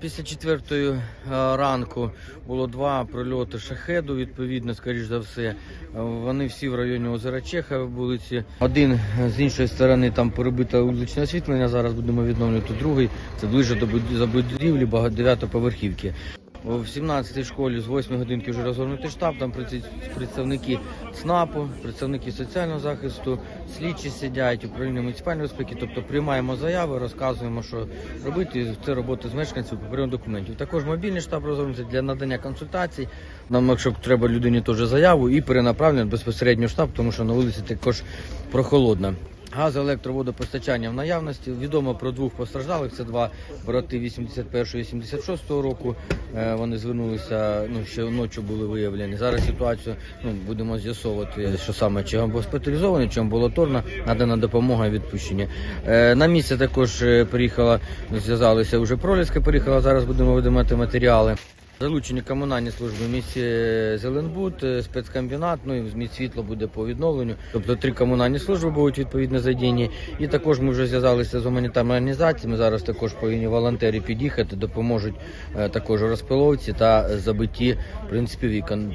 Після четвертої е, ранку було два прильоти шахеду, відповідно, скоріш за все. Е, Вони всі в районі озера Чеха вулиці. Один з іншої сторони там перебите вуличне освітлення. Зараз будемо відновлювати другий. Це ближче до буд- забудівлі багато- дев'ятоповерхівки. В 17-й школі з 8 годинки вже розгорнутий штаб, там представники ЦНАПу, представники соціального захисту, слідчі сидять, управління муніципальної безпеки, тобто приймаємо заяви, розказуємо, що робити. Це робота з мешканців по документів. Також мобільний штаб розгорнутий для надання консультацій. Нам, якщо треба людині теж заяву і перенаправлення безпосередньо в штаб, тому що на вулиці також прохолодно. Газ, електроводопостачання в наявності. Відомо про двох постраждалих. Це два брати 81-86 року. Е, Вони звернулися, ну ще ночі були виявлені. Зараз ситуацію ну, будемо з'ясовувати, що саме чи госпіталізований, чи амбулаторна, надана допомога і відпущення. Е, На місце також е, приїхала, зв'язалися вже проліска, приїхала. Зараз будемо видимати матеріали. Залучені комунальні служби в місті Зеленбуд, е, спецкомбінат, ну і міст світло буде по відновленню. Тобто три комунальні служби будуть відповідно задіяні. І також ми вже зв'язалися з гуманітарними організаціями. Зараз також повинні волонтери під'їхати, допоможуть е, також розпиловці та забитті в принципі вікон.